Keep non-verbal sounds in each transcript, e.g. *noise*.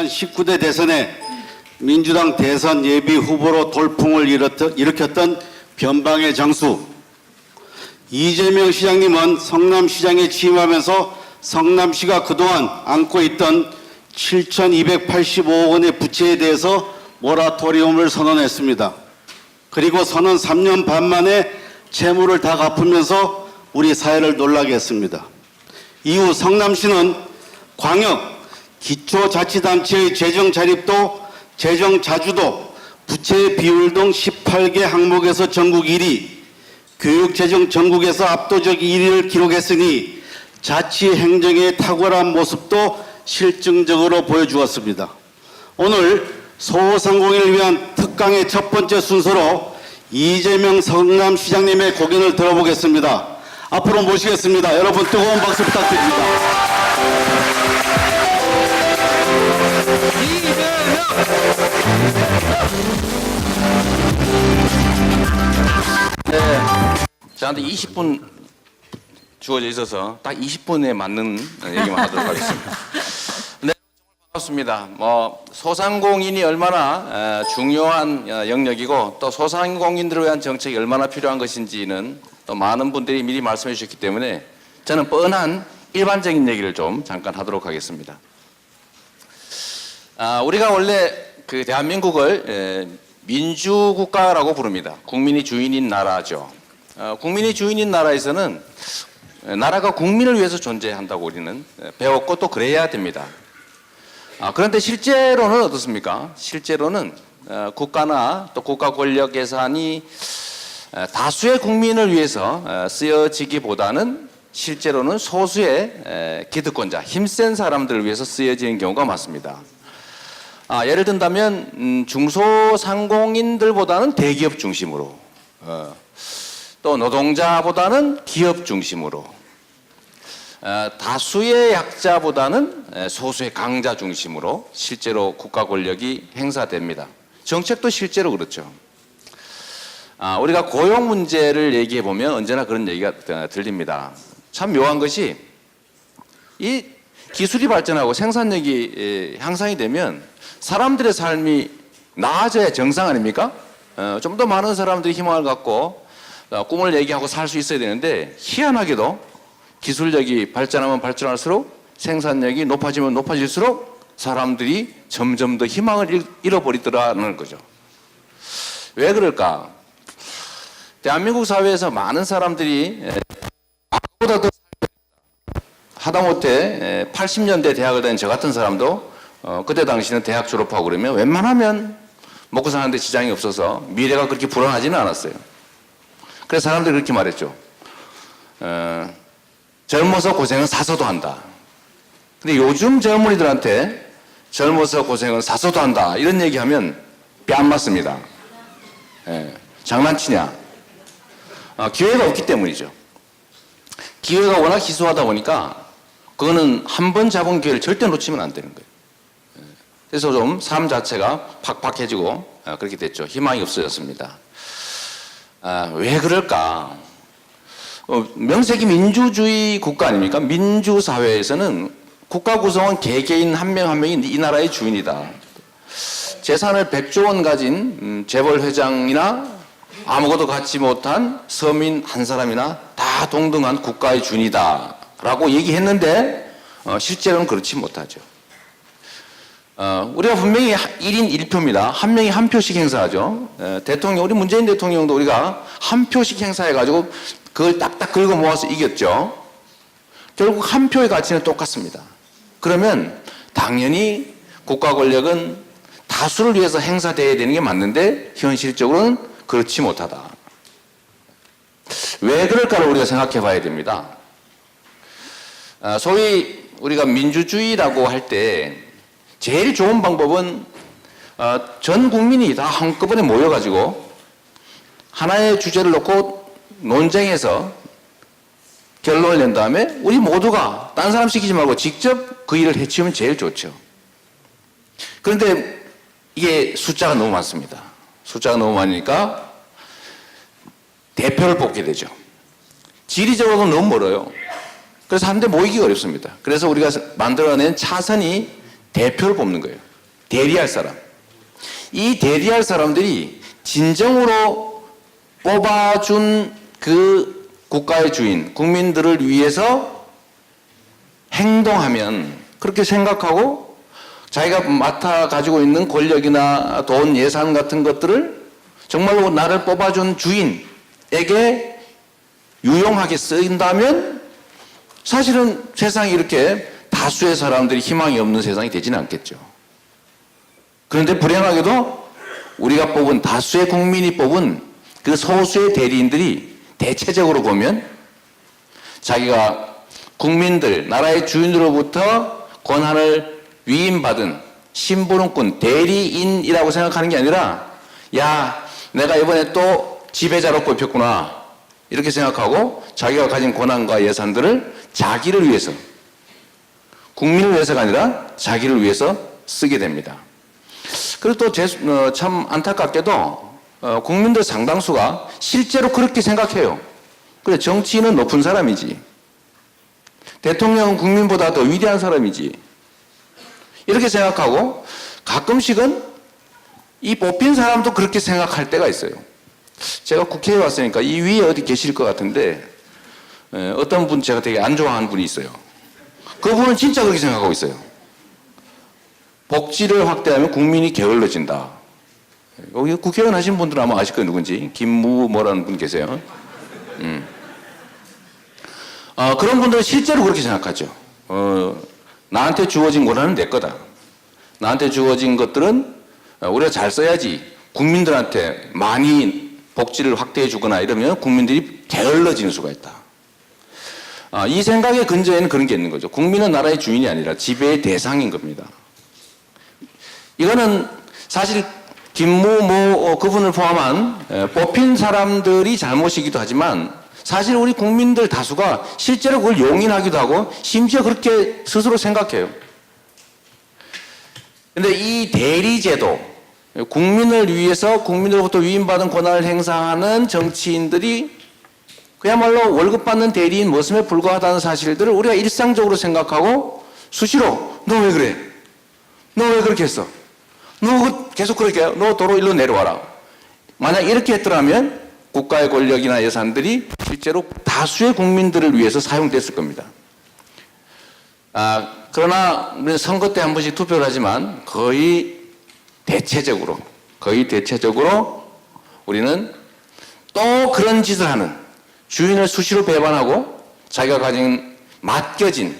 지난 19대 대선에 민주당 대선 예비 후보로 돌풍을 일으켰- 일으켰던 변방의 장수 이재명 시장님은 성남시장에 취임하면서 성남시가 그동안 안고 있던 7,285억 원의 부채에 대해서 모라토리움을 선언했습니다. 그리고 선언 3년 반 만에 채무를 다 갚으면서 우리 사회를 놀라게 했습니다. 이후 성남시는 광역, 기초자치단체의 재정 자립도, 재정 자주도, 부채 비율 등 18개 항목에서 전국 1위, 교육재정 전국에서 압도적 1위를 기록했으니 자치 행정의 탁월한 모습도 실증적으로 보여주었습니다. 오늘 소상공인을 위한 특강의 첫 번째 순서로 이재명 성남시장님의 고견을 들어보겠습니다. 앞으로 모시겠습니다. 여러분 뜨거운 박수 부탁드립니다. 저한테 20분 주어져 있어서 딱 20분에 맞는 얘기만 하도록 하겠습니다. 네, 반갑습니다. 뭐 소상공인이 얼마나 에, 중요한 어, 영역이고 또 소상공인들을 위한 정책이 얼마나 필요한 것인지는 또 많은 분들이 미리 말씀해 주셨기 때문에 저는 뻔한 일반적인 얘기를 좀 잠깐 하도록 하겠습니다. 아, 우리가 원래 그 대한민국을 에, 민주국가라고 부릅니다. 국민이 주인인 나라죠. 어, 국민이 주인인 나라에서는 에, 나라가 국민을 위해서 존재한다고 우리는 에, 배웠고 또 그래야 됩니다. 아, 그런데 실제로는 어떻습니까? 실제로는 어, 국가나 또 국가 권력 예산이 에, 다수의 국민을 위해서 에, 쓰여지기보다는 실제로는 소수의 에, 기득권자, 힘센 사람들을 위해서 쓰여지는 경우가 많습니다. 아, 예를 든다면 음, 중소상공인들보다는 대기업 중심으로, 어, 또 노동자보다는 기업 중심으로, 어, 다수의 약자보다는 에, 소수의 강자 중심으로 실제로 국가 권력이 행사됩니다. 정책도 실제로 그렇죠. 아, 우리가 고용 문제를 얘기해 보면 언제나 그런 얘기가 어, 들립니다. 참 묘한 것이 이 기술이 발전하고 생산력이 에, 향상이 되면 사람들의 삶이 나아져야 정상 아닙니까? 어, 좀 더 많은 사람들이 희망을 갖고 어, 꿈을 얘기하고 살 수 있어야 되는데 희한하게도 기술력이 발전하면 발전할수록 생산력이 높아지면 높아질수록 사람들이 점점 더 희망을 잃- 잃어버리더라는 거죠. 왜 그럴까? 대한민국 사회에서 많은 사람들이 에, 보다 더 하다못해 80년대 대학을 다닌 저 같은 사람도 어, 그때 당시는 대학 졸업하고 그러면 웬만하면 먹고 사는데 지장이 없어서 미래가 그렇게 불안하지는 않았어요. 그래서 사람들이 그렇게 말했죠. 어, 젊어서 고생은 사서도 한다. 근데 요즘 젊은이들한테 젊어서 고생은 사서도 한다. 이런 얘기하면 뺨 맞습니다. 예, 장난치냐. 어, 기회가 없기 때문이죠. 기회가 워낙 희소하다 보니까 그거는 한 번 잡은 기회를 절대 놓치면 안 되는 거예요. 예. 그래서 좀 삶 자체가 팍팍해지고 아, 그렇게 됐죠. 희망이 없어졌습니다. 아, 왜 그럴까? 어, 명색이 민주주의 국가 아닙니까? 민주사회에서는 국가 구성원 개개인 한 명 한 명이 이 나라의 주인이다. 재산을 100조 원 가진 음, 재벌 회장이나 아무것도 갖지 못한 서민 한 사람이나 다 동등한 국가의 주인이다 라고 얘기했는데 어, 실제로는 그렇지 못하죠. 어, 우리가 분명히 1인 1표입니다. 한 명이 한 표씩 행사하죠. 에, 대통령, 우리 문재인 대통령도 우리가 한 표씩 행사해가지고 그걸 딱딱 긁어 모아서 이겼죠. 결국 한 표의 가치는 똑같습니다. 그러면 당연히 국가 권력은 다수를 위해서 행사돼야 되는 게 맞는데 현실적으로는 그렇지 못하다. 왜 그럴까를 우리가 생각해 봐야 됩니다. 아, 소위 우리가 민주주의라고 할때 제일 좋은 방법은 어, 전 국민이 다 한꺼번에 모여가지고 하나의 주제를 놓고 논쟁해서 결론을 낸 다음에 우리 모두가 딴 사람 시키지 말고 직접 그 일을 해치우면 제일 좋죠. 그런데 이게 숫자가 너무 많습니다. 숫자가 너무 많으니까 대표를 뽑게 되죠. 지리적으로 너무 멀어요. 그래서 한데 모이기가 어렵습니다. 그래서 우리가 만들어낸 차선이 대표를 뽑는 거예요. 대리할 사람. 이 대리할 사람들이 진정으로 뽑아준 그 국가의 주인, 국민들을 위해서 행동하면 그렇게 생각하고 자기가 맡아 가지고 있는 권력이나 돈, 예산 같은 것들을 정말로 나를 뽑아준 주인에게 유용하게 쓰인다면 사실은 세상이 이렇게 다수의 사람들이 희망이 없는 세상이 되지는 않겠죠. 그런데 불행하게도 우리가 뽑은 다수의 국민이 뽑은 그 소수의 대리인들이 대체적으로 보면 자기가 국민들, 나라의 주인으로부터 권한을 위임받은 심부름꾼, 대리인이라고 생각하는 게 아니라 야, 내가 이번에 또 지배자로 뽑혔구나. 이렇게 생각하고 자기가 가진 권한과 예산들을 자기를 위해서 국민을 위해서가 아니라 자기를 위해서 쓰게 됩니다. 그리고 또 참 안타깝게도 어, 국민들 상당수가 실제로 그렇게 생각해요. 그래 정치인은 높은 사람이지. 대통령은 국민보다 더 위대한 사람이지. 이렇게 생각하고 가끔씩은 이 뽑힌 사람도 그렇게 생각할 때가 있어요. 제가 국회에 왔으니까 이 위에 어디 계실 것 같은데 에, 어떤 분 제가 되게 안 좋아하는 분이 있어요. 그분은 진짜 그렇게 생각하고 있어요. 복지를 확대하면 국민이 게을러진다. 여기 국회의원 하신 분들은 아마 아실 거예요, 누군지. 김무 뭐라는 분 계세요. 음. 어, 그런 분들은 실제로 그렇게 생각하죠. 어, 나한테 주어진 권한은 내 거다. 나한테 주어진 것들은 어, 우리가 잘 써야지 국민들한테 많이 복지를 확대해 주거나 이러면 국민들이 게을러지는 수가 있다. 아, 이 생각의 근저에는 그런 게 있는 거죠. 국민은 나라의 주인이 아니라 지배의 대상인 겁니다. 이거는 사실 김모 모 어, 그분을 포함한 에, 뽑힌 사람들이 잘못이기도 하지만 사실 우리 국민들 다수가 실제로 그걸 용인하기도 하고 심지어 그렇게 스스로 생각해요. 근데 이 대리제도, 국민을 위해서 국민으로부터 위임받은 권한을 행사하는 정치인들이 그야말로 월급 받는 대리인 모습에 불과하다는 사실들을 우리가 일상적으로 생각하고 수시로 너 왜 그래? 너 왜 그렇게 했어? 너 그- 계속 그렇게 해? 너 도로 일로 내려와라. 만약 이렇게 했더라면 국가의 권력이나 예산들이 실제로 다수의 국민들을 위해서 사용됐을 겁니다. 아, 그러나 우리는 선거 때 한 번씩 투표를 하지만 거의 대체적으로, 거의 대체적으로 우리는 또 그런 짓을 하는 주인을 수시로 배반하고 자기가 가진 맡겨진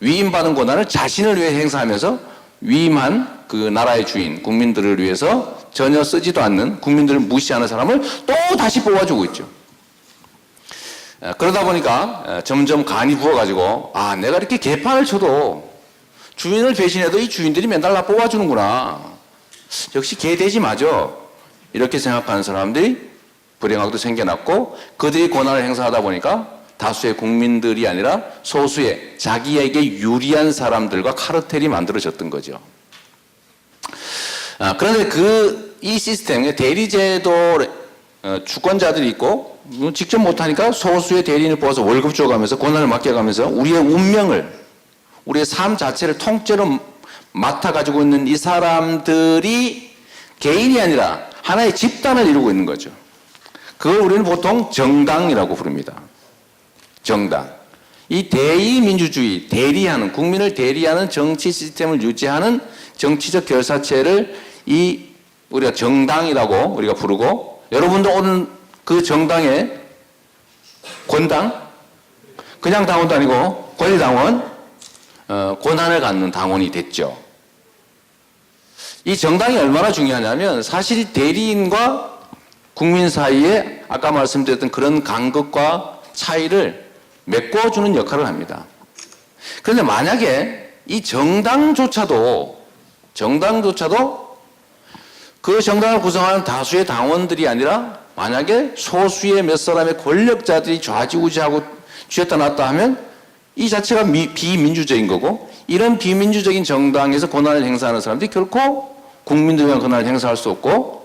위임받은 권한을 자신을 위해 행사하면서 위임한 그 나라의 주인, 국민들을 위해서 전혀 쓰지도 않는 국민들을 무시하는 사람을 또 다시 뽑아주고 있죠. 에, 그러다 보니까 에, 점점 간이 부어가지고 아 내가 이렇게 개판을 쳐도 주인을 배신해도 이 주인들이 맨날 나 뽑아주는구나. 역시 개돼지 맞아. 이렇게 생각하는 사람들이 불행하게도 생겨났고 그들이 권한을 행사하다 보니까 다수의 국민들이 아니라 소수의 자기에게 유리한 사람들과 카르텔이 만들어졌던 거죠. 아, 그런데 그 이 시스템에 대리제도 어, 주권자들이 있고 음, 직접 못하니까 소수의 대리인을 뽑아서 월급 줘가면서 권한을 맡겨가면서 우리의 운명을 우리의 삶 자체를 통째로 맡아 가지고 있는 이 사람들이 개인이 아니라 하나의 집단을 이루고 있는 거죠. 그걸 우리는 보통 정당이라고 부릅니다. 정당. 이 대의민주주의, 대리하는, 국민을 대리하는 정치 시스템을 유지하는 정치적 결사체를 이 우리가 정당이라고 우리가 부르고 여러분도 오늘 그 정당의 권당, 그냥 당원도 아니고 권리당원, 어, 권한을 갖는 당원이 됐죠. 이 정당이 얼마나 중요하냐면 사실 대리인과 국민 사이에 아까 말씀드렸던 그런 간극과 차이를 메꿔주는 역할을 합니다. 그런데 만약에 이 정당조차도 정당조차도 그 정당을 구성하는 다수의 당원들이 아니라 만약에 소수의 몇 사람의 권력자들이 좌지우지하고 쥐었다 놨다 하면 이 자체가 미- 비민주적인 거고 이런 비민주적인 정당에서 권한을 행사하는 사람들이 결코 국민들에 대한 권한을 행사할 수 없고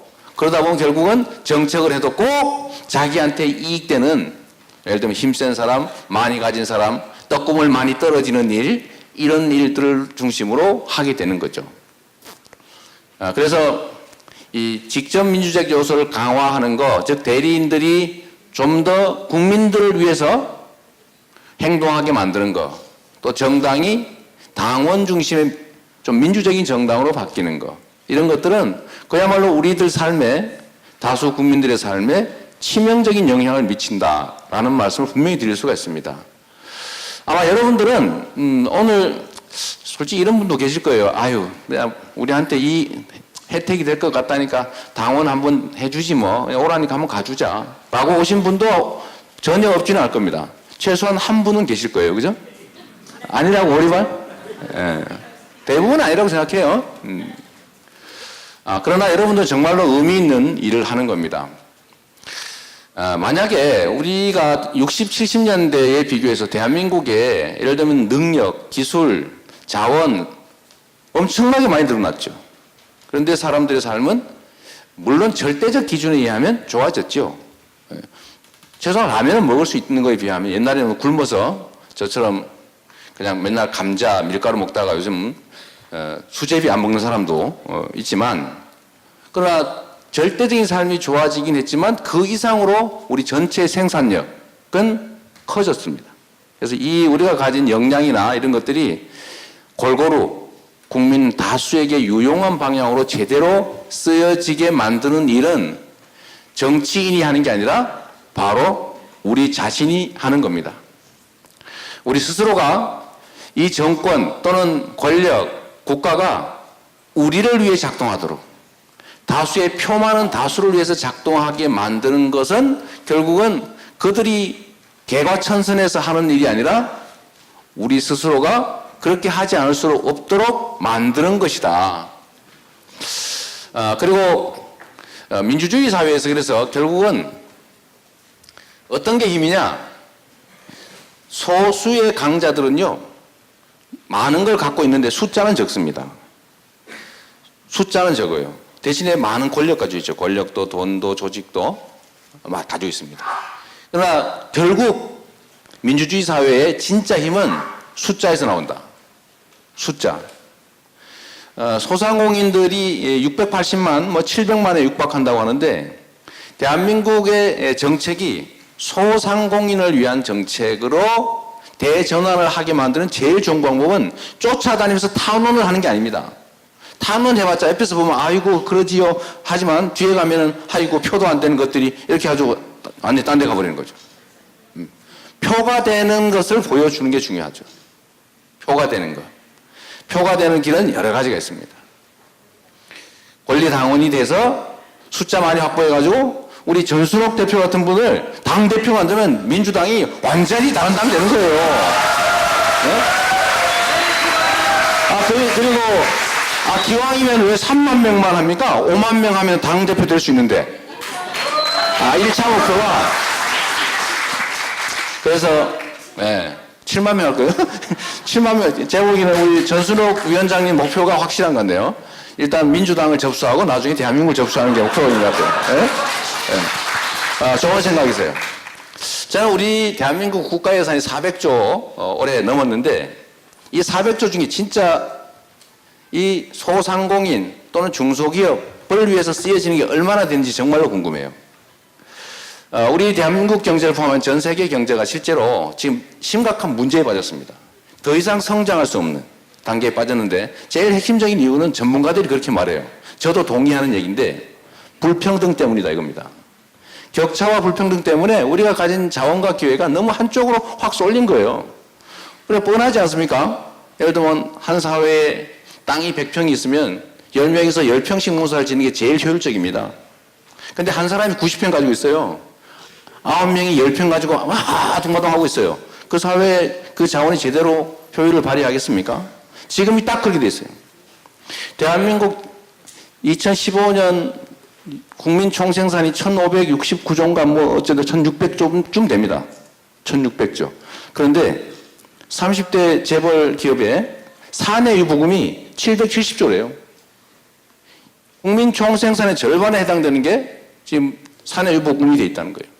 그러다 보면 결국은 정책을 해도 꼭 자기한테 이익되는 예를 들면 힘센 사람, 많이 가진 사람, 떡고물 많이 떨어지는 일 이런 일들을 중심으로 하게 되는 거죠. 아, 그래서 이 직접 민주적 요소를 강화하는 거, 즉 대리인들이 좀 더 국민들을 위해서 행동하게 만드는 거, 또 정당이 당원 중심의 좀 민주적인 정당으로 바뀌는 거, 이런 것들은 그야말로 우리들 삶에 다수 국민들의 삶에 치명적인 영향을 미친다라는 말씀을 분명히 드릴 수가 있습니다. 아마 여러분들은 음, 오늘 솔직히 이런 분도 계실 거예요. 아유, 우리한테 이 혜택이 될 것 같다니까 당원 한번 해주지 뭐 오라니까 한번 가주자. 라고 오신 분도 전혀 없지는 않을 겁니다. 최소한 한 분은 계실 거예요. 그죠? 아니라고 오리발? 예. 대부분 아니라고 생각해요. 음. 아, 그러나 여러분들 정말로 의미 있는 일을 하는 겁니다. 아, 만약에 우리가 60, 70년대에 비교해서 대한민국에 예를 들면 능력, 기술, 자원 엄청나게 많이 늘어났죠. 그런데 사람들의 삶은 물론 절대적 기준에 의하면 좋아졌죠. 예. 최소한 라면을 먹을 수 있는 거에 비하면 옛날에는 굶어서 저처럼 그냥 맨날 감자, 밀가루 먹다가 요즘 어, 수제비 안 먹는 사람도 어, 있지만 그러나 절대적인 삶이 좋아지긴 했지만 그 이상으로 우리 전체 생산력은 커졌습니다. 그래서 이 우리가 가진 역량이나 이런 것들이 골고루 국민 다수에게 유용한 방향으로 제대로 쓰여지게 만드는 일은 정치인이 하는 게 아니라 바로 우리 자신이 하는 겁니다. 우리 스스로가 이 정권 또는 권력, 국가가 우리를 위해 작동하도록 다수의 표 많은 다수를 위해서 작동하게 만드는 것은 결국은 그들이 개과천선해서 하는 일이 아니라 우리 스스로가 그렇게 하지 않을 수 없도록 만드는 것이다. 아, 그리고 어, 민주주의 사회에서 그래서 결국은 어떤 게 힘이냐? 소수의 강자들은요, 많은 걸 갖고 있는데 숫자는 적습니다. 숫자는 적어요. 대신에 많은 권력 가지고 있죠. 권력도 돈도 조직도 막 가지고 있습니다. 그러나 결국 민주주의 사회의 진짜 힘은 숫자에서 나온다. 숫자. 어, 소상공인들이 680만, 뭐 700만에 육박한다고 하는데 대한민국의 정책이 소상공인을 위한 정책으로 대전환을 하게 만드는 제일 좋은 방법은 쫓아다니면서 탄원을 하는 게 아닙니다. 탄원 해봤자 옆에서 보면 아이고 그러지요 하지만 뒤에 가면은 아이고 표도 안 되는 것들이 이렇게 가지고 안돼 딴데 가버리는 거죠. 음. 표가 되는 것을 보여주는 게 중요하죠. 표가 되는 것. 표가 되는 길은 여러 가지가 있습니다. 권리 당원이 돼서 숫자 많이 확보해가지고 우리 전순옥 대표 같은 분을 당 대표 만들면 민주당이 완전히 다른 당 되는 거예요. 네? 아, 그- 그리고, 아, 기왕이면 왜 3만 명만 합니까? 5만 명 하면 당 대표 될 수 있는데. 아, 1차 목표가. 그래서, 예, 7만 명할 거예요? 7만 명, 제가 보기에는 우리 전순옥 위원장님 목표가 확실한 건데요. 일단 민주당을 접수하고 나중에 대한민국을 접수하는 게 목표인 것 같아요. 예? 예. 아, 좋은 생각이세요. 저는 우리 대한민국 국가 예산이 400조 어, 올해 넘었는데 이 400조 중에 진짜 이 소상공인 또는 중소기업을 위해서 쓰여지는 게 얼마나 되는지 정말로 궁금해요. 어, 우리 대한민국 경제를 포함한 전 세계 경제가 실제로 지금 심각한 문제에 빠졌습니다. 더 이상 성장할 수 없는 단계에 빠졌는데 제일 핵심적인 이유는 전문가들이 그렇게 말해요. 저도 동의하는 얘기인데 불평등 때문이다 이겁니다. 격차와 불평등 때문에 우리가 가진 자원과 기회가 너무 한쪽으로 확 쏠린 거예요. 그래 뻔하지 않습니까? 예를 들면 한 사회에 땅이 100평이 있으면 10명에서 10평씩 농사를 짓는 게 제일 효율적입니다. 근데 한 사람이 90평 가지고 있어요. 9명이 10평 가지고 와 동마동 하고 있어요. 그 사회에 그 자원이 제대로 효율을 발휘하겠습니까? 지금이 딱 그렇게 돼 있어요. 대한민국 2015년 국민 총생산이 1569조인가 뭐 어쨌든 1600조쯤 됩니다. 1600조. 그런데 30대 재벌 기업의 사내 유보금이 770조래요. 국민 총생산의 절반에 해당되는 게 지금 사내 유보금이 돼 있다는 거예요.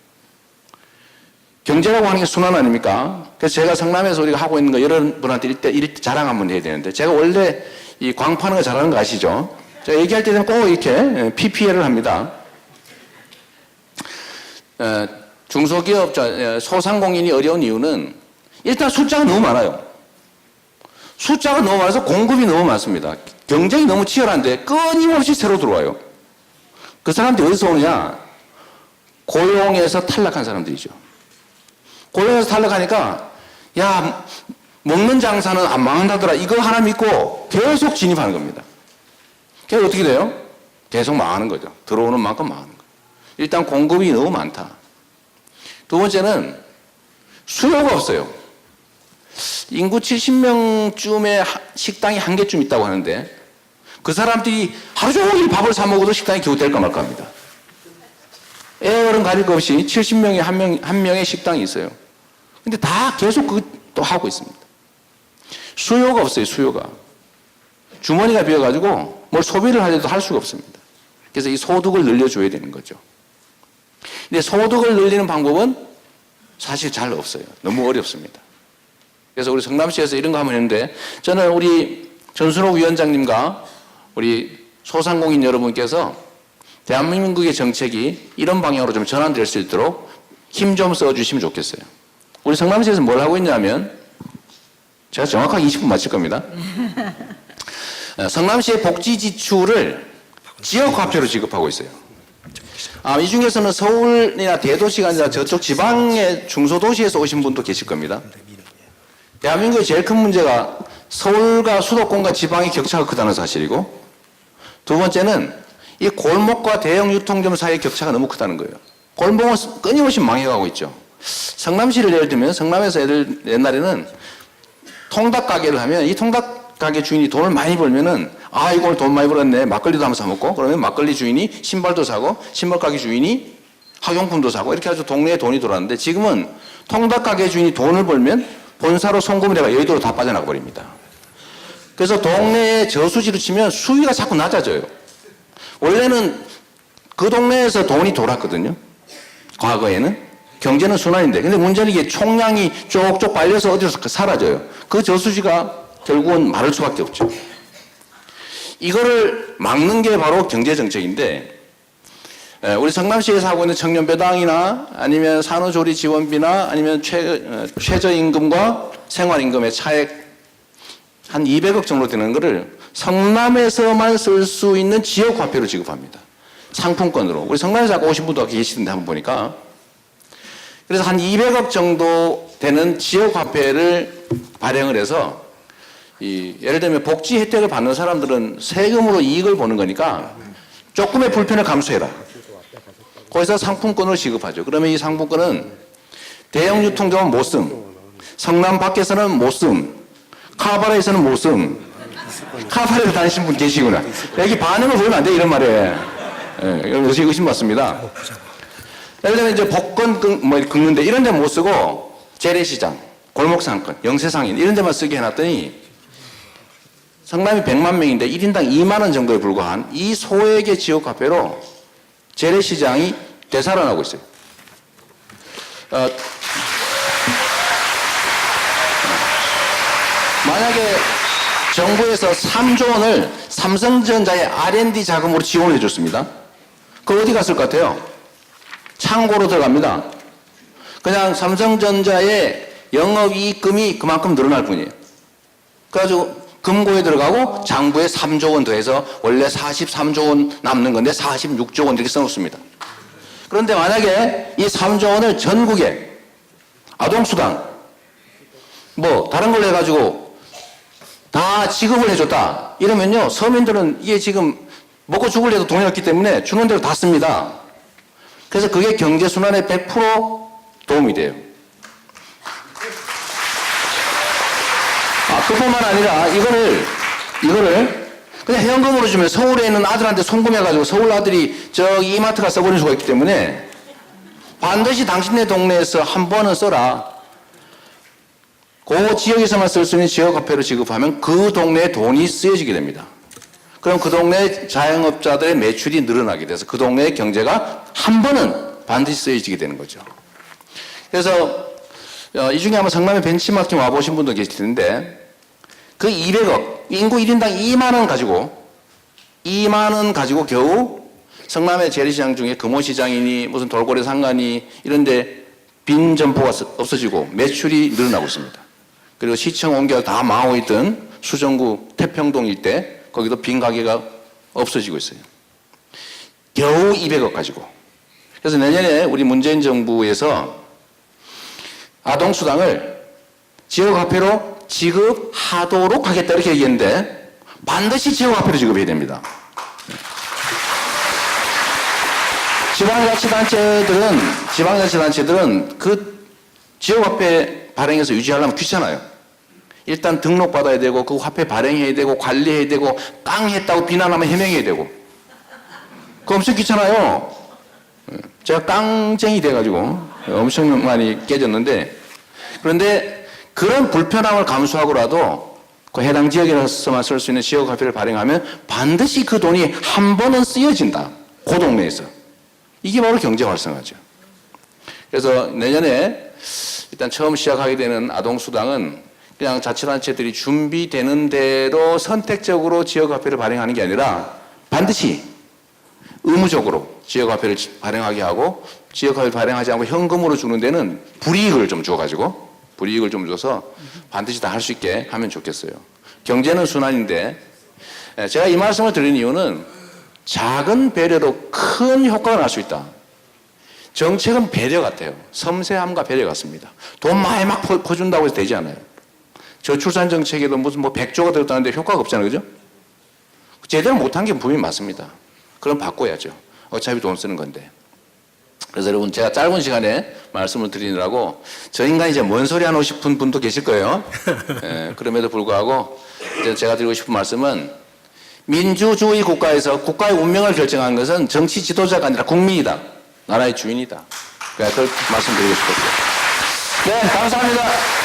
경제라고 하는 게 순환 아닙니까? 그래서 제가 성남에서 우리가 하고 있는 거 여러분한테 일대 일 자랑 한번 해야 되는데 제가 원래 이 광파는 거 잘하는 거 아시죠? 자, 얘기할 때는 꼭 이렇게 PPL을 합니다. 어, 중소기업, 자, 어, 소상공인이 어려운 이유는 일단 숫자가 너무 많아요. 숫자가 너무 많아서 공급이 너무 많습니다. 경쟁이 너무 치열한데 끊임없이 새로 들어와요. 그 사람들이 어디서 오느냐? 고용에서 탈락한 사람들이죠. 고용에서 탈락하니까 야 먹는 장사는 안 망한다더라 이거 하나 믿고 계속 진입하는 겁니다. 그래서 어떻게 돼요? 계속 망하는 거죠. 들어오는 만큼 망하는 거예요. 일단 공급이 너무 많다. 두 번째는 수요가 없어요. 인구 70명쯤에 식당이 한 개쯤 있다고 하는데 그 사람들이 하루 종일 밥을 사 먹어도 식당이 겨우 될까 말까 합니다. 애어른 가릴 것 없이 70명에 한 명, 한 명의 식당이 있어요. 근데 다 계속 그또 하고 있습니다. 수요가 없어요, 수요가. 주머니가 비어가지고 뭘 소비를 하려도 할 수가 없습니다. 그래서 이 소득을 늘려줘야 되는 거죠. 근데 소득을 늘리는 방법은 사실 잘 없어요. 너무 어렵습니다. 그래서 우리 성남시에서 이런 거 하면 했는데 저는 우리 전순호 위원장님과 우리 소상공인 여러분께서 대한민국의 정책이 이런 방향으로 좀 전환될 수 있도록 힘 좀 써주시면 좋겠어요. 우리 성남시에서 뭘 하고 있냐면 제가 정확하게 20분 맞출 겁니다. *laughs* 어, 성남시의 복지 지출을 지역 화폐로 지급하고 있어요. 아, 이 중에서는 서울이나 대도시가 아니라 저쪽 지방의 중소도시에서 오신 분도 계실 겁니다. 대한민국의 제일 큰 문제가 서울과 수도권과 지방의 격차가 크다는 사실이고 두 번째는 이 골목과 대형 유통점 사이의 격차가 너무 크다는 거예요. 골목은 끊임없이 망해가고 있죠. 성남시를 예를 들면 성남에서 애들 옛날에는 통닭 가게를 하면 이 통닭 가게 주인이 돈을 많이 벌면은 아 오늘 돈 많이 벌었네 막걸리도 한번 사 먹고 그러면 막걸리 주인이 신발도 사고 신발 가게 주인이 학용품도 사고 이렇게 해서 동네에 돈이 돌았는데 지금은 통닭 가게 주인이 돈을 벌면 본사로 송금을 해가 여의도로 다 빠져나가 버립니다. 그래서 동네에 저수지로 치면 수위가 자꾸 낮아져요. 원래는 그 동네에서 돈이 돌았거든요. 과거에는. 경제는 순환인데. 근데 문제는 이게 총량이 쪽쪽 빨려서 어디서 사라져요. 그 저수지가 결국은 마를 수밖에 없죠. 이거를 막는 게 바로 경제정책인데, 에, 우리 성남시에서 하고 있는 청년배당이나 아니면 산후조리 지원비나 아니면 최, 어, 최저임금과 생활임금의 차액 한 200억 정도 되는 거를 성남에서만 쓸 수 있는 지역 화폐로 지급합니다. 상품권으로. 우리 성남에서 아까 오신 분도 계시던데 한번 보니까. 그래서 한 200억 정도 되는 지역 화폐를 발행을 해서 이 예를 들면 복지 혜택을 받는 사람들은 세금으로 이익을 보는 거니까 조금의 불편을 감수해라. 거기서 상품권을 지급하죠. 그러면 이 상품권은 대형 유통점은 못 쓴, 성남 밖에서는 못 쓴, 카바레에서는 못 쓴, 카바레를 다니신 분 계시구나. 여기 반응을 보이면 안 돼, 이런 말에. 예, 의심, 의심 받습니다. 예를 들면 이제 복권 긁, 뭐 긁는데 이런 데 못 쓰고 재래시장, 골목상권, 영세상인 이런 데만 쓰게 해놨더니 성남이 100만 명인데 1인당 2만 원 정도에 불과한 이 소액의 지역 화폐로 재래시장이 되살아나고 있어요. 어, 만약에 정부에서 3조 원을 삼성전자의 R&D 자금으로 지원해 줬습니다. 그 어디 갔을 것 같아요? 창고로 들어갑니다. 그냥 삼성전자의 영업이익금이 그만큼 늘어날 뿐이에요. 그래가지고 금고에 들어가고 장부에 3조 원 더해서 원래 43조 원 남는 건데 46조 원 이렇게 써놓습니다. 그런데 만약에 이 3조 원을 전국에 아동수당 뭐 다른 걸로 해가지고 다 지급을 해줬다 이러면요 서민들은 이게 지금 먹고 죽을 때도 돈이 없기 때문에 주는 대로 다 씁니다. 그래서 그게 경제 순환에 100% 도움이 돼요. 그뿐만 아니라 이거를 이거를 그냥 현금으로 주면 서울에 있는 아들한테 송금해가지고 서울 아들이 저기 이마트가 써버릴 수가 있기 때문에 반드시 당신네 동네에서 한 번은 써라. 그 지역에서만 쓸 수 있는 지역화폐로 지급하면 그 동네에 돈이 쓰여지게 됩니다. 그럼 그 동네 자영업자들의 매출이 늘어나게 돼서 그 동네의 경제가 한 번은 반드시 쓰여지게 되는 거죠. 그래서 어, 이 중에 아마 성남에 벤치마킹 와보신 분도 계실 텐데 그 200억 인구 1인당 2만 원 가지고 2만 원 가지고 겨우 성남의 재래시장 중에 금호시장이니 무슨 돌고래 상가니 이런데 빈 점포가 서- 없어지고 매출이 늘어나고 있습니다. 그리고 시청 옮겨 다 망하고 있던 수정구 태평동 일대 거기도 빈 가게가 없어지고 있어요. 겨우 200억 가지고. 그래서 내년에 우리 문재인 정부에서 아동수당을 지역화폐로 지급하도록 하겠다 이렇게 얘기했는데 반드시 지역 화폐로 지급해야 됩니다. 지방자치단체들은 지방자치단체들은 그 지역 화폐 발행해서 유지하려면 귀찮아요. 일단 등록 받아야 되고 그 화폐 발행해야 되고 관리해야 되고 깡 했다고 비난하면 해명해야 되고 그거 엄청 귀찮아요. 제가 깡쟁이 돼가지고 엄청 많이 깨졌는데 그런데 그런 불편함을 감수하고라도 그 해당 지역에서만 쓸 수 있는 지역 화폐를 발행하면 반드시 그 돈이 한 번은 쓰여진다. 그 동네에서. 이게 바로 경제 활성화죠. 그래서 내년에 일단 처음 시작하게 되는 아동수당은 그냥 자치단체들이 준비되는 대로 선택적으로 지역화폐를 발행하는 게 아니라 반드시 의무적으로 지역화폐를 지- 발행하게 하고 지역화폐를 발행하지 않고 현금으로 주는 데는 불이익을 좀 줘가지고 불이익을 좀 줘서 반드시 다 할 수 있게 하면 좋겠어요. 경제는 순환인데 예, 제가 이 말씀을 드린 이유는 작은 배려로 큰 효과가 날 수 있다. 정책은 배려 같아요. 섬세함과 배려 같습니다. 돈 많이 막 퍼- 퍼준다고 해서 되지 않아요. 저출산 정책에도 무슨 뭐 100조가 들었다는데 효과가 없잖아요. 그죠? 제대로 못한 게 분명히 맞습니다. 그럼 바꿔야죠. 어차피 돈 쓰는 건데. 그래서 여러분 제가 짧은 시간에 말씀을 드리느라고 저 인간이 이제 뭔 소리 하고 싶은 분도 계실 거예요. 예, 그럼에도 불구하고 제가 드리고 싶은 말씀은 민주주의 국가에서 국가의 운명을 결정하는 것은 정치 지도자가 아니라 국민이다. 나라의 주인이다. 그러니까 그걸 말씀드리고 싶었어요. 네, 감사합니다.